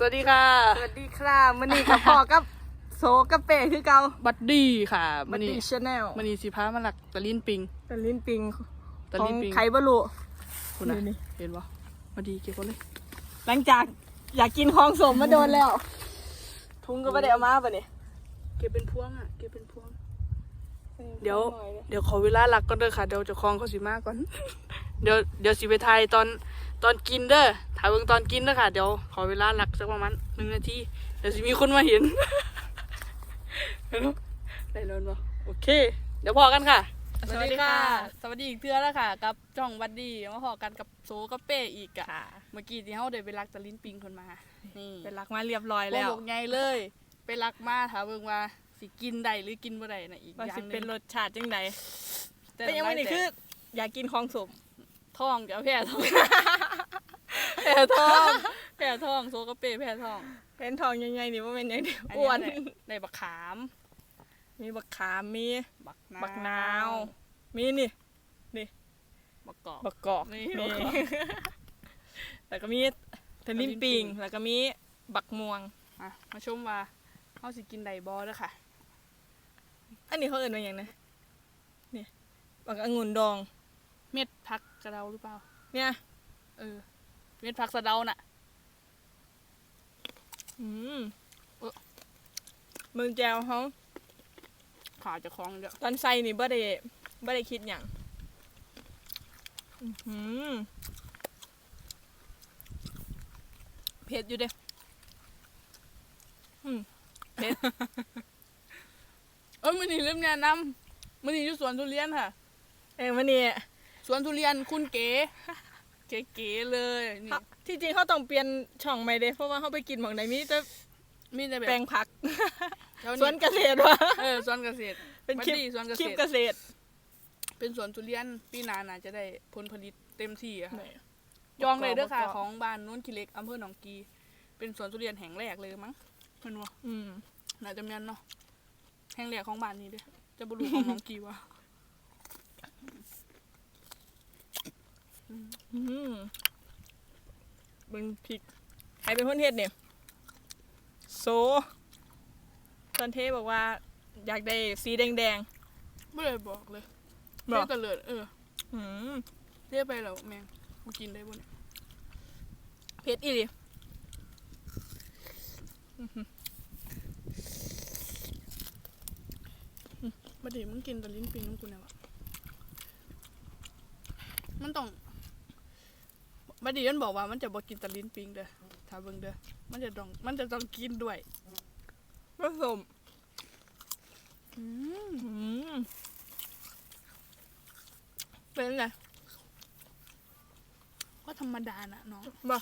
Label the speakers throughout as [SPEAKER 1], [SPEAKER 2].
[SPEAKER 1] สวัสดีค่ะ
[SPEAKER 2] สวัสดีครับมันนี่กับพ่อกับโซกับเป้คือเก่า
[SPEAKER 1] บัดดี้ค่ะ
[SPEAKER 2] บั
[SPEAKER 1] มัน
[SPEAKER 2] ด
[SPEAKER 1] นี่
[SPEAKER 2] ดี้ชาแนล
[SPEAKER 1] มันนี่สิพามาหลักตะลินปิง
[SPEAKER 2] ตะลินปิง
[SPEAKER 1] ตะ
[SPEAKER 2] ขอ
[SPEAKER 1] ลิ
[SPEAKER 2] ง
[SPEAKER 1] นปิง
[SPEAKER 2] ไข่บะลุ
[SPEAKER 1] คุณนะ
[SPEAKER 2] นี่นี่
[SPEAKER 1] เห็นปะมาดีเก็บก่อนเลย
[SPEAKER 2] หลังจากอยากกินของสมมาโดนแล้ว ทุงก็ไม่ได้เอามาปะเนี่ย
[SPEAKER 1] เก็บเป็นพวงอะ เก็บเป็นพวง เดี๋ยว เดี๋ยวขอเวลาหลักก่อนเด้อค่ะ เดี๋ยวเจะคลองเขาสิมาก่อน เดี๋ยวเดี๋ยวสิไปถ่ายตอนตอนกินเด้อถ่ายเบิ่งตอนกินเด้อค่ะ เดี๋ยวขอเวลาหลักสักประมาณหนึ่งนาที เดี๋ยวสิมีคนมาเห็นเห็นปะได้แล้วเนาะโอเค เดี๋ยวพอกันค่ะ สวัสดีค่ะ สวัสดีอีกเทื่อแล้วค่ะ กับจ้องบัดดี้มาพอกันกับโซกับเป้อีกอะ
[SPEAKER 2] ค่ะ
[SPEAKER 1] เมื่อกี้ที่เขาได้ไปรักตะลิ้นปิงคนมา นี่
[SPEAKER 2] เป็นรักมาเรียบร้อย
[SPEAKER 1] แล้
[SPEAKER 2] แล้วว
[SPEAKER 1] บอกไงเลย ไปรักมาถามเบิ่งว่าสิกินได้หรือกินบ่ได้นะอีก
[SPEAKER 2] ว่า
[SPEAKER 1] อย่า
[SPEAKER 2] สิ
[SPEAKER 1] งห
[SPEAKER 2] เป็น
[SPEAKER 1] นึง
[SPEAKER 2] รสชาติจังได
[SPEAKER 1] แต่
[SPEAKER 2] แต่ยังไม่นี่คือ อยากกินของสม
[SPEAKER 1] ท้องเดี๋ยวแพ้ท้องแพ้ท้องแพ้ท้องโซกับเป้แพ้ท้อง
[SPEAKER 2] เป็นทองยังไงนี่ว่าเป็นยังไง
[SPEAKER 1] อั
[SPEAKER 2] อ้วน
[SPEAKER 1] ได้ได้บักขาม
[SPEAKER 2] มีบักขามมี
[SPEAKER 1] บัก
[SPEAKER 2] บักนาว มีนี่
[SPEAKER 1] บักกอก
[SPEAKER 2] บักกอก
[SPEAKER 1] นี่
[SPEAKER 2] มี
[SPEAKER 1] บักกอก
[SPEAKER 2] แล้วก็มีตะลินปิงแล้วก็มีบักม่วง
[SPEAKER 1] อะมาชมว่าเขาสิกินได้บ่เด้อค่ะ
[SPEAKER 2] อันนี้เขาเอ่ยว่าอย่างนะนี่บักองุ่นดอง
[SPEAKER 1] เม็ดผัก กระเดาหรือเปล่า
[SPEAKER 2] เนี่ย
[SPEAKER 1] เออ เม็ดผักสะเดาน่ะ
[SPEAKER 2] อืม
[SPEAKER 1] เอ้อ
[SPEAKER 2] มึงแจวเขา
[SPEAKER 1] ขาจะคล้องเดี๋ยว
[SPEAKER 2] ตอนใส่นี่บ่ได้บ่ได้คิดอย่างอื้อหือเผ็ดอยู่เด้อืมเผ็ด
[SPEAKER 1] เอ้ยมันนี่เริ่มแนะนำมันนี่อยู่สวนทุเรียนค่ะ
[SPEAKER 2] เอ้ยมันนี่
[SPEAKER 1] สวนทุเรียนคุณเก๋ เก๋ๆเลยนี่
[SPEAKER 2] เขาที่จริงเขาต้องเปลี่ยนช่องใหม่เด้เพราะว่าเขาไปกินหมองไหนมีแต่
[SPEAKER 1] มีแต่แบบ
[SPEAKER 2] แปลงผัก
[SPEAKER 1] แถว
[SPEAKER 2] สวนเกษตรวะ
[SPEAKER 1] เออสวนเกษตร
[SPEAKER 2] เป็นคลิป
[SPEAKER 1] บัดดี้สวนเก
[SPEAKER 2] คลิ
[SPEAKER 1] ษ
[SPEAKER 2] ป
[SPEAKER 1] ตร
[SPEAKER 2] เกษตร
[SPEAKER 1] เป็นสวนทุเรียนปีหนาน่าจะได้ผลผลิตเต็มที่อะค่ะ
[SPEAKER 2] ไหน
[SPEAKER 1] จองเลยเด้อค่ะ
[SPEAKER 2] บอกๆ
[SPEAKER 1] ของบ้านนู้นกิเล็กอำเภอหนองกี เป็นสวนทุเรียนแห่งแรกเลยมั้งเพิ่นว่า
[SPEAKER 2] อืม
[SPEAKER 1] น่าจะแม่นเนาะแห่งแรกของบ้านนี้เด้อจะบ่รู้ของหนองกีว่า
[SPEAKER 2] อืม เบิ่งพริกใครเป็นคนเฮ็ดเนี่ยโซตอนเทบอกว่า อยากได้สีแดง
[SPEAKER 1] ไม่ได้บอกเลย
[SPEAKER 2] ๆบอก
[SPEAKER 1] เทตะเลิดเออ
[SPEAKER 2] อืม
[SPEAKER 1] เทไปแล้วแมงกูกินได้บ่เนี่ย
[SPEAKER 2] เผ็ดอีหลี
[SPEAKER 1] บัดนี้มึงกินตะลิ้นปิงน้ำกูเนี่ยวะมันต้อง บัดนี้มันบอกว่ามันจะบ่กินตะลิ้นปิงเด้อถ้าเบิ่งเด้อมันจะต้องมันจะต้องกินด้วย
[SPEAKER 2] ผสม
[SPEAKER 1] อืม
[SPEAKER 2] อืมเป็นไง
[SPEAKER 1] ก็ธรรมดาน่ะน้อง
[SPEAKER 2] บ่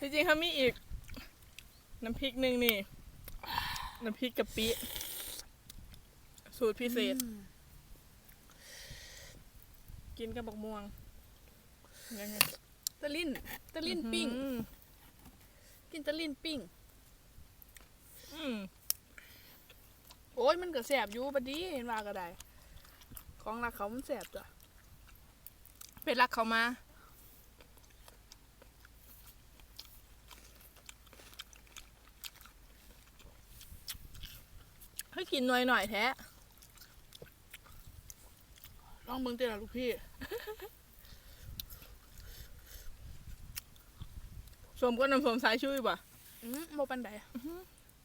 [SPEAKER 2] จริงๆเขามีอีก น้ำพริกหนึ่งนี่ น้ำพริกกะปิ สูตรพิเศษ กินกับบักม่วงยังไง
[SPEAKER 1] ตะลิ้นตะลิ้นปิ้ง
[SPEAKER 2] อืม
[SPEAKER 1] กินตะลิ้นปิ้ง
[SPEAKER 2] อืม
[SPEAKER 1] โอ้ยมันก็แสบอยู่บัดนี้เห็นว่าก็ได้ ของรักเขามันแสบจ้ะ
[SPEAKER 2] เป็นรักเขามาให้กินหน่อยหน่อยๆแท้
[SPEAKER 1] ลองเบิ่งเต้ละลูกพี่
[SPEAKER 2] สมก็น้ำส้มสายชูป่ะ
[SPEAKER 1] อืมบ่ปันใด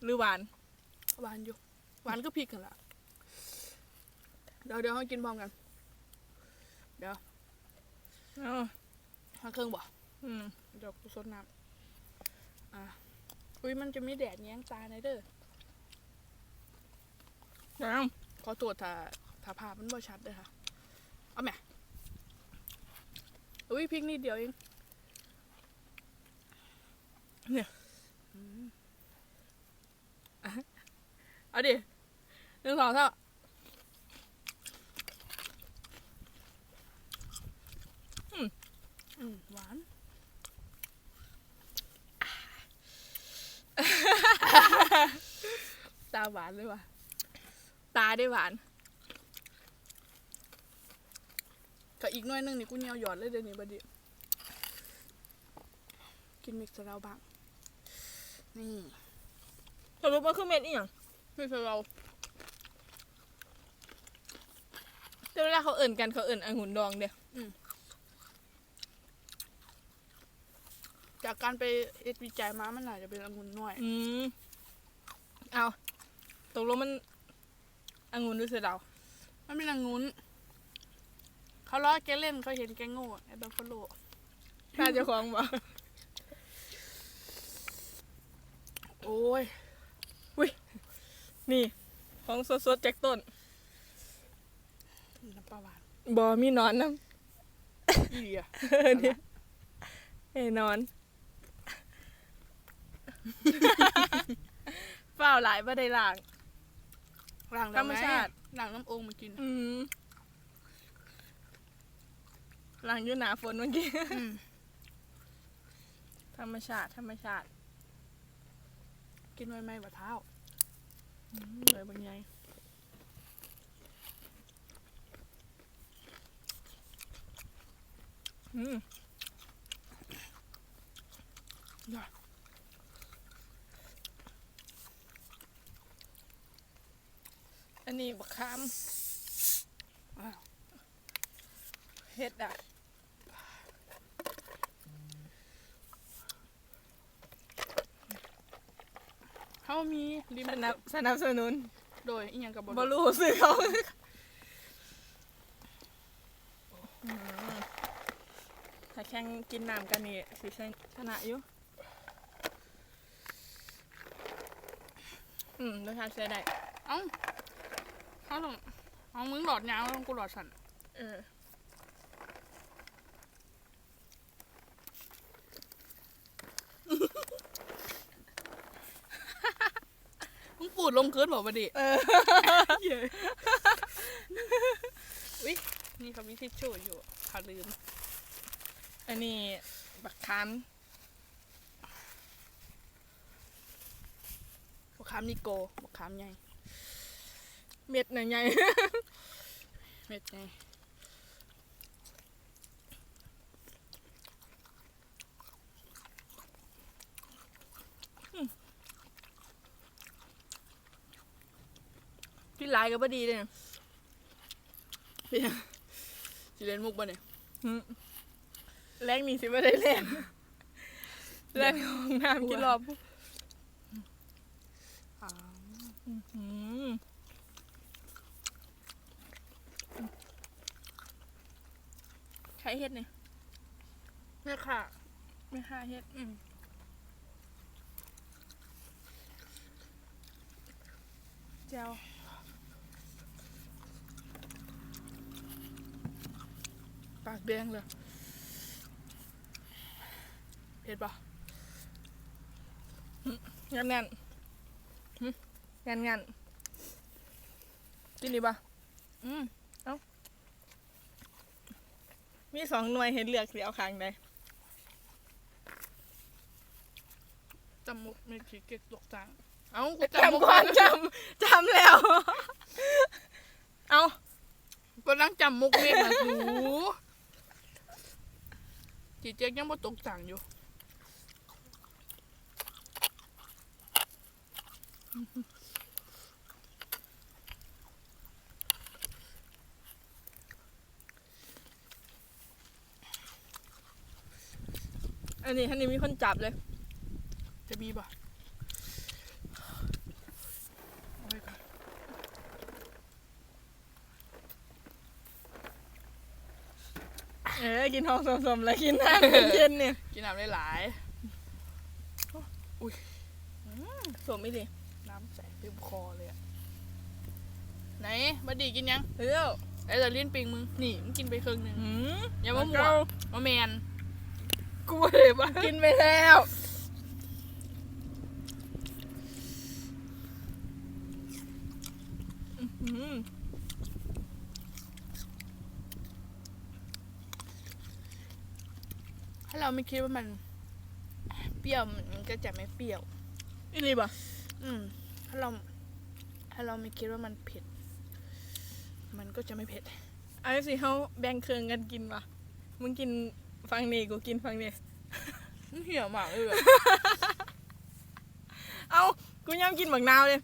[SPEAKER 2] หรือหวาน
[SPEAKER 1] หวานอยู่ หวานก็พริกกันละเดี๋ยวเดี๋ยวให้กินพร้อมกัน เดี๋ยว
[SPEAKER 2] เอ้า
[SPEAKER 1] ให้เครื่องบ่
[SPEAKER 2] อืม
[SPEAKER 1] เดี๋ยวกูซดน้ำอะอุ้ยมันจะมีแดดแย้งตาในอยเด้อ
[SPEAKER 2] เอ้า
[SPEAKER 1] ขอตรวจถ้าถ้าภาพมันบ่ชัดเด้อค่ะ เอาแหม่อุ้ยพริกนิดเดียวเอง
[SPEAKER 2] เนี่ย
[SPEAKER 1] เอาดิหนึ่งสองสามอืมหวานตาหวานเลยว่ะ
[SPEAKER 2] ตาได้หวาน
[SPEAKER 1] กับอีกหน่วยหนึงนี่กูเหนียวหยอดเลยเดี๋ยวนี้บัดนี้กินมิกซ์เราบ้าง นี่
[SPEAKER 2] สรุปมันคือเม็ดอีหยัง
[SPEAKER 1] มิกซ์เรา
[SPEAKER 2] แต่เวลาเขาเอิ่นกันเขาเอิ่นองุ่นดองเด้อ
[SPEAKER 1] จากการไปเอ็ดวิจัยมามันน่าจะเป็นองุ่นน้อย
[SPEAKER 2] อืมเอาตกลงมันองุ่นหรือเสือดาว
[SPEAKER 1] มันเป็นองุ่น เขาล้อแกเล่นเขาเห็นแกโง่ไอ้บัฟฟาโล
[SPEAKER 2] ถ้าเจะคล้าของบ่
[SPEAKER 1] โอ้ย
[SPEAKER 2] นี่ ของสดๆจากต้น
[SPEAKER 1] น้ำปลาหวาน
[SPEAKER 2] บ่มีหนอนนำ
[SPEAKER 1] อีเดีย
[SPEAKER 2] เนี่ยไอ้นอน เปล่าหลายบ่ได้ล้าง
[SPEAKER 1] ล้าง
[SPEAKER 2] ธรรมชาติ
[SPEAKER 1] ล้างน้ำโอ่งมากิน
[SPEAKER 2] อืม ล้างอยู่หนาฝนเมื่อกี้
[SPEAKER 1] อืม
[SPEAKER 2] ธรรมชาติ ธรรมชาติ
[SPEAKER 1] กินไว้ไหมบะเท้า
[SPEAKER 2] อืมเลยบางอย่างอืม
[SPEAKER 1] ยอด
[SPEAKER 2] อันนี้บักขาม
[SPEAKER 1] อ้าว
[SPEAKER 2] เฮ็ดอะ
[SPEAKER 1] เขามีลิม
[SPEAKER 2] สนับสนับสนุน
[SPEAKER 1] โดยอีหยังกับบ
[SPEAKER 2] บรู้สื่อเขาอืมถ้าแข่งกินน้ำกันนี่สิชนะอยู่อืมรสชาติใช้ได้
[SPEAKER 1] เอ้าเขาต้องเอามึงหลอดยาวแล้วกูหลอดสั่น
[SPEAKER 2] เออ
[SPEAKER 1] มึงปู ดลงคืนบอกมาดิ
[SPEAKER 2] เออ
[SPEAKER 1] เย้วินี่เขามีทิชชู่อยู่ขาลืม
[SPEAKER 2] อันนี้บักขาม
[SPEAKER 1] บักขามนิโกบักขามใหญ่
[SPEAKER 2] เม็ดหน่อยใหญ่
[SPEAKER 1] เม็ดไง
[SPEAKER 2] กินหลายก็บ่ดีเลย
[SPEAKER 1] เป็นยังสิเล่นมุกปะเนี่ย
[SPEAKER 2] อืมแรงนี่สิบ่ได้แรงแรงของน้ำกินรอบ
[SPEAKER 1] อ่า
[SPEAKER 2] อืมใช้เฮ็ดเนี่ย
[SPEAKER 1] แม่ค่ะ
[SPEAKER 2] ไม่ค่าเฮ็ด
[SPEAKER 1] อืมเจ้าากแดงเลยเผ็ดปะ
[SPEAKER 2] งันงันหึงันงันกินดีปะ
[SPEAKER 1] อืม
[SPEAKER 2] มีสองหน่วยเห็นเลือกสีเอาคางใด
[SPEAKER 1] จำมุกไม่ขี้เกียจตกจังเอ้ากู
[SPEAKER 2] จำ
[SPEAKER 1] จำมุก
[SPEAKER 2] ความจำจำแล้ว เอา
[SPEAKER 1] ก็นั่งจำมุกเมฆนะสู จีเจ๊งยังบ่ตกจังอยู่
[SPEAKER 2] อันนี้ท่านนี้มีคนจับเลย
[SPEAKER 1] จะมีบ่ะเอาไว้ก่อน
[SPEAKER 2] เออ กินทองสมๆแล้วกินน้ำเย็นๆเนี่ย
[SPEAKER 1] กินน้ำได้หลาย
[SPEAKER 2] สมอีหลี
[SPEAKER 1] น้ำใสเต็มคอเลยอะไหนบัดดีกินยัง
[SPEAKER 2] เฮ้ย
[SPEAKER 1] ไอ้แต่ลิ้นปิงมึงนี่มึงกินไปครึ่งหนึ่ง
[SPEAKER 2] หืม
[SPEAKER 1] อย่ามาหมว
[SPEAKER 2] เก้
[SPEAKER 1] มาแมน
[SPEAKER 2] กูเลยบ้ากินไปแล้วอืม
[SPEAKER 1] ถ้าเราไม่คิดว่ามัน เปรี้ยวมันก็จะไม่เปรี้ยว
[SPEAKER 2] อีหลีบ่
[SPEAKER 1] อืม ถ้าเรา ถ้าเราไม่คิดว่ามันเผ็ด มันก็จะไม่เผ็ด
[SPEAKER 2] เอาสิเขาแบ่งเครื่องกันกินวะมึงกินฟังนี่กูกินฟังนี่
[SPEAKER 1] เหี้ยมากเลยอะ
[SPEAKER 2] เอากูย่ำกินบักนาวเลย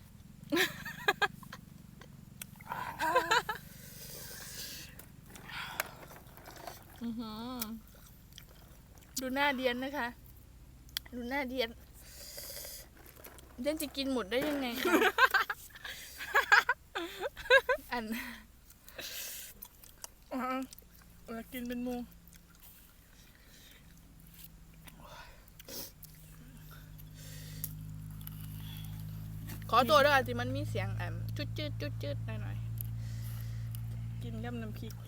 [SPEAKER 2] อื้อหือ
[SPEAKER 1] ดูหน้าเดียนนะคะ ดูหน้าเดียน เดียนจะกินหมดได้ยังไงคะอัน
[SPEAKER 2] อ่าเออกินเป็นหมู
[SPEAKER 1] ขอตัวด้วยค่ะที่มันมีเสียงแอมจุดจืดจุดจืดหน่อยหน่อย
[SPEAKER 2] กินกับน้ำพริกอื้อ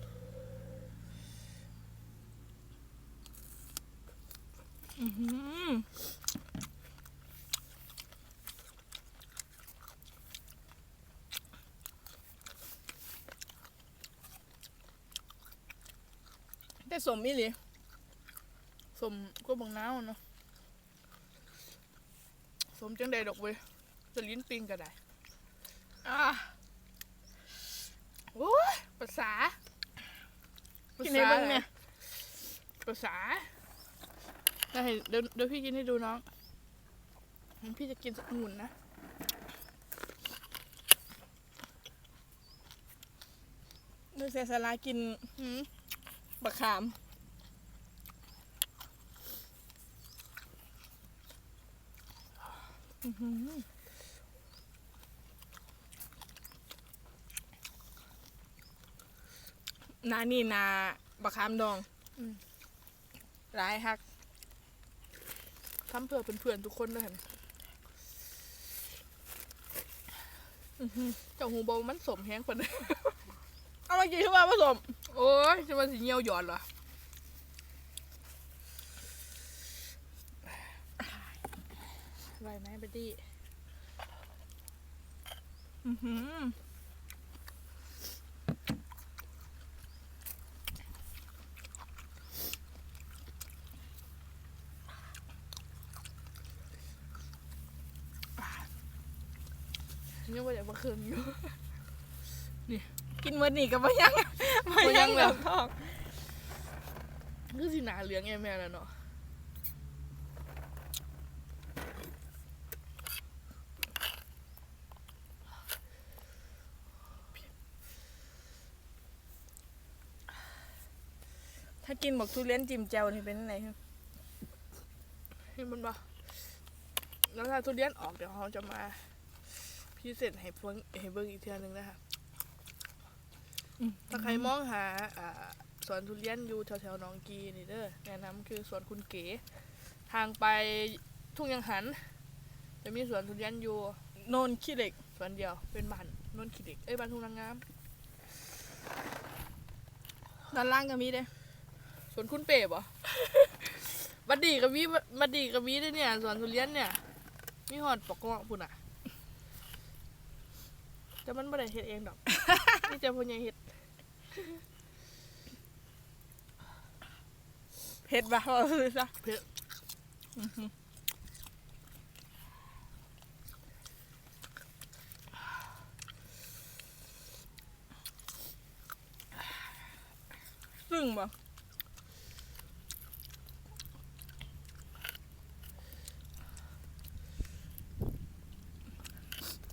[SPEAKER 2] หือ แต่สมอีหลี
[SPEAKER 1] สมก็บังน้าวเนาะสมจังใดดอกเว้ยจะลิ้นปิงก็ได้
[SPEAKER 2] อ่า
[SPEAKER 1] โอ้ยภาษา
[SPEAKER 2] กินในเบ้างเนี่ย
[SPEAKER 1] ภาษา ได้เดี๋ยวเดี๋ยวพี่กินให้ดูน้องงั้นพี่จะกินสักหมุนนะ
[SPEAKER 2] ดูเซซาลากิน
[SPEAKER 1] หืม
[SPEAKER 2] บักขามอื้อหือนานี่นาบักขามดองร้ายฮัก
[SPEAKER 1] ทำเพื่อเพื่อนๆทุกคนด้วยเห็นเจ้าหูบอมันสมแห้งคนเลย
[SPEAKER 2] เอามากินที่ว่าผสม
[SPEAKER 1] โอ้ยจะมาสิเหี่ยวหยอดเหรอไหวไหมบัดดี้
[SPEAKER 2] อื้อหือ
[SPEAKER 1] ยังว่าอยาก มาคืนอยู่นี่
[SPEAKER 2] กินวันนี้กับมายังมา
[SPEAKER 1] ยั
[SPEAKER 2] ง
[SPEAKER 1] ง
[SPEAKER 2] เหลือ
[SPEAKER 1] อ
[SPEAKER 2] ทอง
[SPEAKER 1] คือสิหนาเหลืองแอแม่แล้วเนาะ
[SPEAKER 2] ถ้ากินบอกทุเรียนจิ้มแจ่วนี่เป็นยังไงครับ
[SPEAKER 1] เห็นมันปะแล้วถ้าทุเรียนออกเดี๋ยวเขาจะมา พิเศษให้เพิ่งให้เบิ่งอีกเทื่อนึงนะคะถ้าใครมองหาอ่าสวนทุเรียนอยู่แถวๆหนองกีนี่เด้อแนะนำคือสวนคุณเก๋ทางไปทุ่งยังหัน จะมีสวนทุเรียนอยู่
[SPEAKER 2] โนนขี้เหล็ก
[SPEAKER 1] สวนเดียวเป็นบ้านโนนขีเด็กเอ้ยบ้านทุ่งนางงาม
[SPEAKER 2] ด้านล่างก็มีเด้
[SPEAKER 1] สวนคุณเป๋บ่บัดดีกับมีบัดดีกับมีเด้อเนี่ยสวนทุเรียนเนี่ยมีหอดปอกเงาะพุ่นอะ แต่มันบ่ได้เฮ็ดเองดอกนี่จะพ่อใหญ่เฮ็ด
[SPEAKER 2] เผ็ดปะว่าคือซะ
[SPEAKER 1] เผ็ด
[SPEAKER 2] อื้อหือซึ่งบ่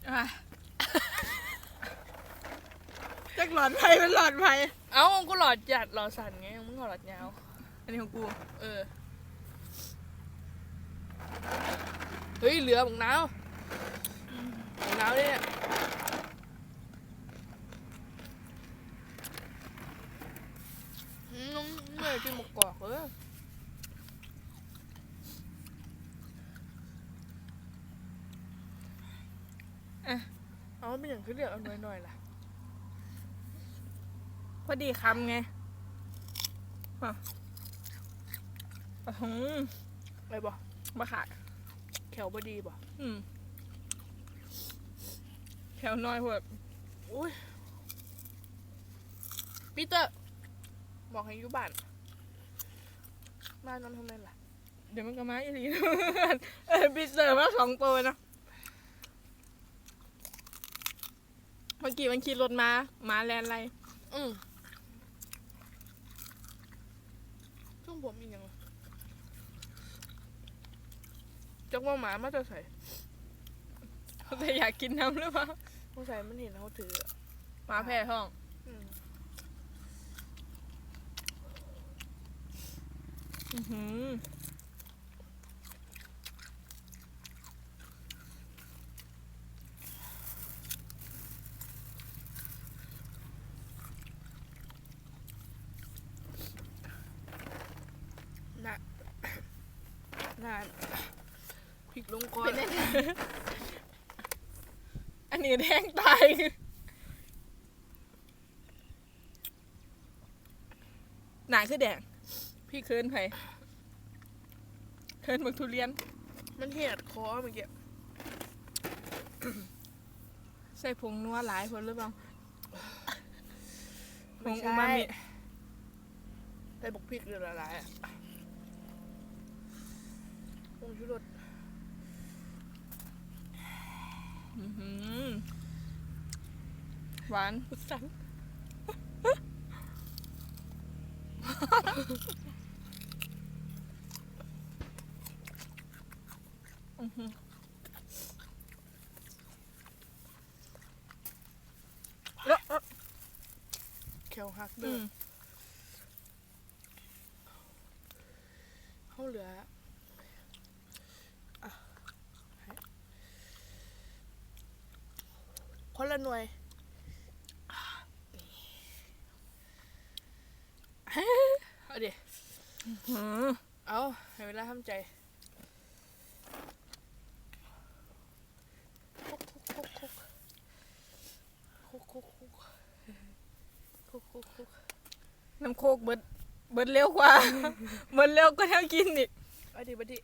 [SPEAKER 2] อะ จักหลอดไฟเป็นหลอดไฟ
[SPEAKER 1] เอ้ากูหลอดจัดหลอดสั่นไงมึงหลอดยาว
[SPEAKER 2] อันนี้ของกู
[SPEAKER 1] เออ เฮ้ยเหลือบักนาวบักนาวเนี่ยอืมน้องเมื่อยกินหมกกอกเออเอาเป็นอย่างคือเรียกเอาหน่อยๆล่ะ
[SPEAKER 2] พอดีคำไงอะอื้อหือ
[SPEAKER 1] อะไรบ่
[SPEAKER 2] มาขาด
[SPEAKER 1] แขวบ่ดีบ่
[SPEAKER 2] อืมแถวน้อยพวก
[SPEAKER 1] อุ้ยปีเตอร์ บอกให้อยู่บ้านบ้านนอนทำไมล่ะ
[SPEAKER 2] เดี๋ยวมันก็มาอีกทีเออบิดเซอร์มาสองตัวนะเมื่อกี้มันขี่รถมามาแลนด์อะไร
[SPEAKER 1] อืม ของ ผมอีกอย่างวะจักว่าหมามาจะใส่
[SPEAKER 2] แต่อยากกินน้ำหรือเปล่า
[SPEAKER 1] ต้องใส่มันเห็นเขาถืออะ
[SPEAKER 2] หมาแพ้ท้อง
[SPEAKER 1] อืม
[SPEAKER 2] อื้อหือ
[SPEAKER 1] น่ะน่านพ ริกลงก่อน
[SPEAKER 2] เป็นไงอันนี้แดงตายหนาคือแดง พี่เคินไผเคินบักทุเรียน
[SPEAKER 1] มันแหดคอเมื่อกี้
[SPEAKER 2] ใส่ผงนัวหลายคนหรือเปล่าผ
[SPEAKER 1] ไม่
[SPEAKER 2] ง
[SPEAKER 1] ใช่
[SPEAKER 2] อูมามิ
[SPEAKER 1] ใส่บกพริกเดือดละลายอะผงชูรส
[SPEAKER 2] หวานสันเขี
[SPEAKER 1] ยวฮักเด้
[SPEAKER 2] อ
[SPEAKER 1] เขาเหลือ ละหน่วยเอาดิ
[SPEAKER 2] หือ
[SPEAKER 1] เอาให้เวลาทำใจคุกคุกคุกคุกคุกคุกคุกคุกคุกคุก
[SPEAKER 2] น้ำโคกเบิดเบิดเร็วกว่าเบิดเร็วก็เท่ากินอีก
[SPEAKER 1] เอาดิบัดดิ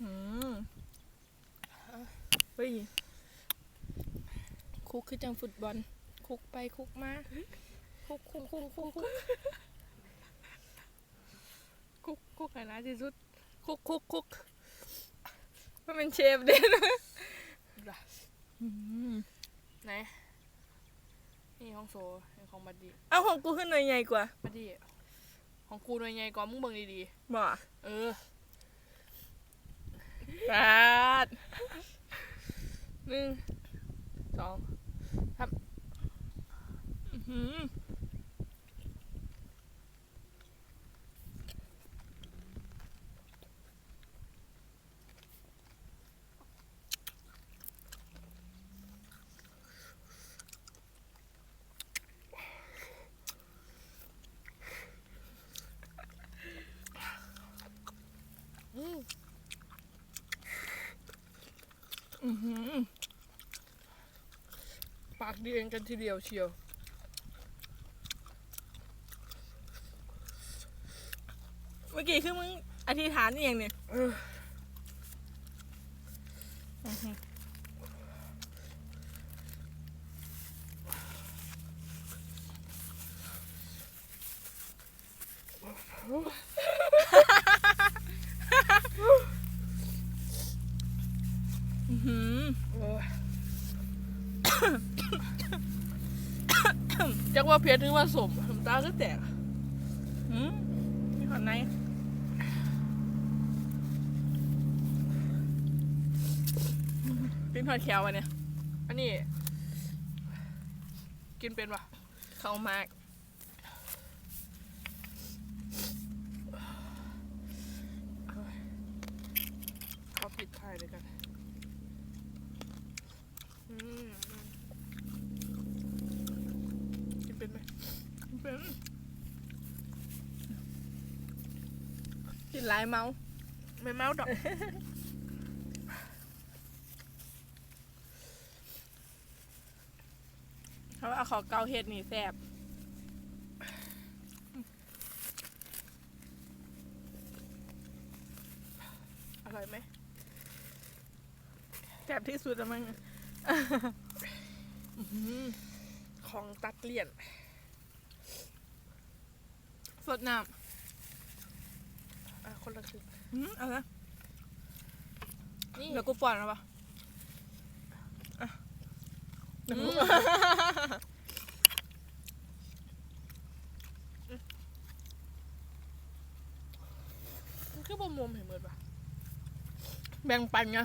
[SPEAKER 2] อืมเฮ้ย คุกคือจังฟุตบอล คุกไปคุกมาคุกคุกคุกคุกคุก
[SPEAKER 1] คุกคุกให้ร้ายที่สุด
[SPEAKER 2] คุกคุกคุกมันเป็นเชฟเด่น
[SPEAKER 1] ล่ะ
[SPEAKER 2] อืม
[SPEAKER 1] ไหนนี่ของโซนี่ของบัดดี้
[SPEAKER 2] เอาของกูขึ้นหน่อยใหญ่กว่า
[SPEAKER 1] บัดดี้ของกูหน่วยใหญ่กว่ามึงเบิ่งดี
[SPEAKER 2] บ่
[SPEAKER 1] ๆเออ
[SPEAKER 2] ปาด
[SPEAKER 1] หนึ่งสอง
[SPEAKER 2] อื้อหือ
[SPEAKER 1] อืม
[SPEAKER 2] อื้อหือ
[SPEAKER 1] ปากดีเองกันทีเดียวเชียว
[SPEAKER 2] เมื่อ กี้คือมึงอธิษฐานอหย่างเนี่ย
[SPEAKER 1] เออ
[SPEAKER 2] อื้อหืออื้อหือ
[SPEAKER 1] เออจักว่าเพียรถึงว่าสมน้ำตาก็แตก
[SPEAKER 2] อืมมีขอนไหน ปิ้นทอดแคววะเนี่ย
[SPEAKER 1] อันนี้ กินเป็นปะ
[SPEAKER 2] เข้ามาก
[SPEAKER 1] เขาปิดทายเลยกันกินเป็นไหม
[SPEAKER 2] เป็นกินหลายเมา
[SPEAKER 1] ไม่เมาดอก
[SPEAKER 2] เขาเอาขอเกาเห็ดนี่แซ่บ
[SPEAKER 1] อร่อยไหม
[SPEAKER 2] แซ่บที่สุดแล้วมั้งอื้อหือ
[SPEAKER 1] ของตัดเลี่ยน
[SPEAKER 2] สดน้
[SPEAKER 1] อะคนละครึ่งำ
[SPEAKER 2] อืมเอาละ
[SPEAKER 1] นี่
[SPEAKER 2] เดี๋ยวกูป้อนแล้วปะอะ เดี๋ยวกู
[SPEAKER 1] อบ่มุมเห็นเหมือนปะ
[SPEAKER 2] แบ่งปันไง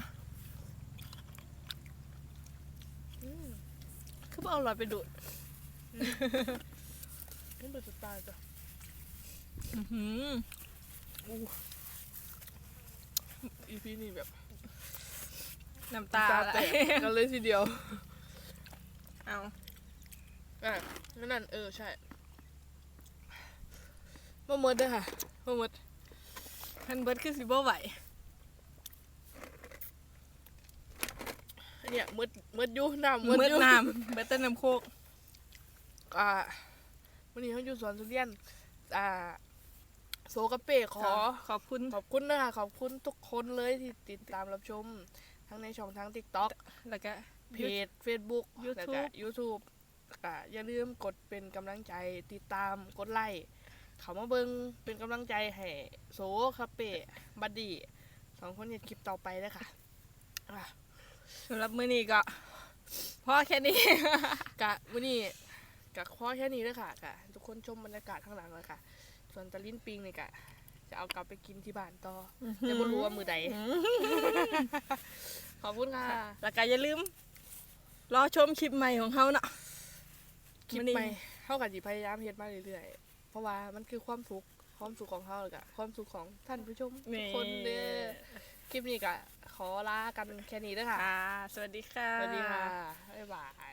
[SPEAKER 1] อืม
[SPEAKER 2] คือบ่เอาหลอดไปดูด
[SPEAKER 1] นี่เป็นสไตล์จ้ะ
[SPEAKER 2] อื้อหือ
[SPEAKER 1] อู้อีพีนี่แบบ
[SPEAKER 2] น้ำตา
[SPEAKER 1] ตา
[SPEAKER 2] ไหล
[SPEAKER 1] แตกกันเลยทีเดียว
[SPEAKER 2] เอา
[SPEAKER 1] อะนั่นนั่นเออใช่มาเมิดเด้อค่ะมาเมิด
[SPEAKER 2] ท่านเบิร์ดคือสิบ่ไหว
[SPEAKER 1] เนี่ยเมิดเมิดอยู่น้ำ
[SPEAKER 2] เบิ
[SPEAKER 1] เมิด
[SPEAKER 2] ร์ด
[SPEAKER 1] อยู่
[SPEAKER 2] น้ำเบิร์ดแต่น้ำโคก
[SPEAKER 1] อ่าวันนี้เขาอยู่สวนทุเรียนอ่าโซกะเป้ขอ
[SPEAKER 2] ขอบคุณ
[SPEAKER 1] ขอบคุณนะคะขอบคุณทุกคนเลยที่ติดตามรับชม ทั้งในช่องทาง TikTok
[SPEAKER 2] แล้วก็
[SPEAKER 1] เพจ Facebook
[SPEAKER 2] YouTube
[SPEAKER 1] แล้วก็ YouTube ก็อย่าลืมกดเป็นกำลังใจติดตามกดไลค์เขามาเบิงเป็นกำลังใจให้โซคาเป้บัดดี้สองคนเห็นคลิปต่อไปเลยค่ะอะ
[SPEAKER 2] สำหรับมื้อนี้ก็พอแค่นี้
[SPEAKER 1] กะวันนี้กะข้อแค่นี้เลยค่ะกะทุกคนชมบรรยากาศข้างหลังเลยค่ะ ส่วนตะลิ้นปิงนี่กะจะเอากลับไปกินที่บ้านต่อจะไม่รู้ว่ามือใดขอบคุณค่ะ
[SPEAKER 2] แล้วก็อย่าลืม รอชมคลิปใหม่ของเขาเนาะ
[SPEAKER 1] คลิป
[SPEAKER 2] มื้อนี้
[SPEAKER 1] ใหม่เท่ากับจีพยายามเฮ็ดมาเรื่อยๆ เพราะว่ามันคือความสุขความสุขของเขาเลยกะความสุขของท่านผู้ชมทุกคนเด้อคลิปนี้กะขอลากันแค่นี้เด้อค่ะ
[SPEAKER 2] ค่ะ สวัสดีค่ะ
[SPEAKER 1] สวัสดีค่ะ บ๊ายบาย